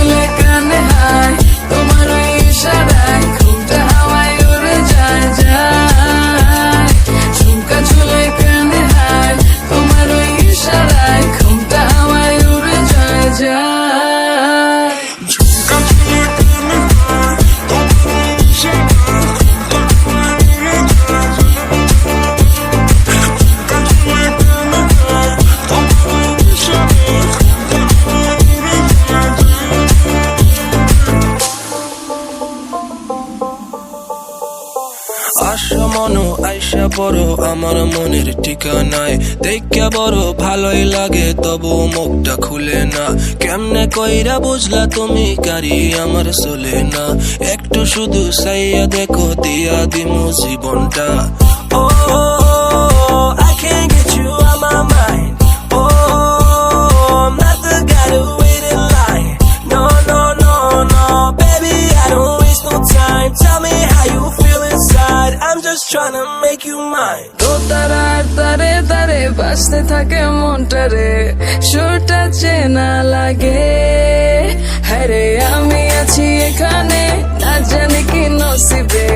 dile আশা মনো আইসা বড় আমার মনের ঠিকানায় দেখা বড় ভালোই লাগে তবু মুখটা খুলে না কেমনে কইরা বুঝলা তুমি গাড়ি আমার চলে না একটু শুধু সাইয়া দেখো দিয়া দিমু জীবনটা ও Oh, Tell me how you feel inside I'm just trying to make you mine. দোতারার তারে তারে বাসতে থাকে মনটা রে সুরটা চেনা লাগে। হ্যাঁ আমি আছি এখানে, না জানি কি নসিবে।